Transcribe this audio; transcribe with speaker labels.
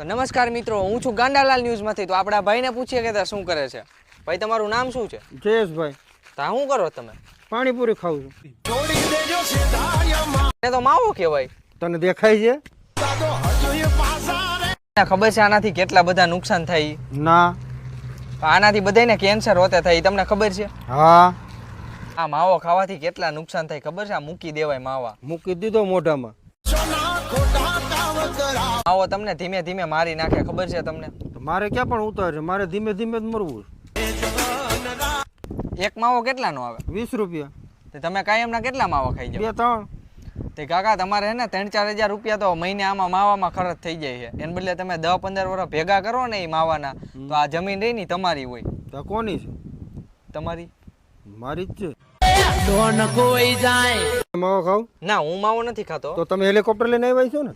Speaker 1: તો નમસ્કાર મિત્રો હું છું ગાંડાલાલ ન્યૂઝમાંથી. તો આપણા ભાઈને પૂછીએ કે શું કરે છે? ભાઈ તમારું નામ શું છે?
Speaker 2: જયેશભાઈ.
Speaker 1: તા શું કરો તમે?
Speaker 2: પાણીપુરી ખાઉં છું.
Speaker 1: એને તો માવો કહેવાય.
Speaker 2: તને દેખાય છે?
Speaker 1: ખબર છે આનાથી કેટલા બધા નુકસાન થાય
Speaker 2: ના.
Speaker 1: આનાથી બધાને કેન્સર હોતે થાય તમને ખબર છે?
Speaker 2: હા.
Speaker 1: આ માવો ખાવાથી કેટલા નુકસાન થાય ખબર છે? આ મૂકી દેવાય માવા.
Speaker 2: મૂકી દીધો મોઢામાં.
Speaker 1: માવો તમને ધીમે ધીમે મારી નાખે ખબર છે તમને?
Speaker 2: મારે ક્યાં પણ ઉતાર છે? મારે ધીમે ધીમે જ મરવું
Speaker 1: એક માવો કેટલાનો આવે?
Speaker 2: વીસ રૂપિયા.
Speaker 1: તે તમે કાયમના કેટલા માવા ખાઈ જાવ
Speaker 2: બે ત્રણ.
Speaker 1: તે કાકા તમારે હે ને ત્રણ ચાર હજાર રૂપિયા તો મહિને આમાં માવામાં ખર્ચ થઈ જાય છે. એને બદલે તમે દસ પંદર વર્ષ ભેગા કરો ને એ માવાના તો આ જમીન રહી ને તમારી હોય.
Speaker 2: તો કોની છે?
Speaker 1: તમારી?
Speaker 2: મારી જ છે. માવો ખાવ.
Speaker 1: ના હું માવો નથી ખાતો.
Speaker 2: તો તમે હેલિકોપ્ટર લઈને આવ્યા છો ને?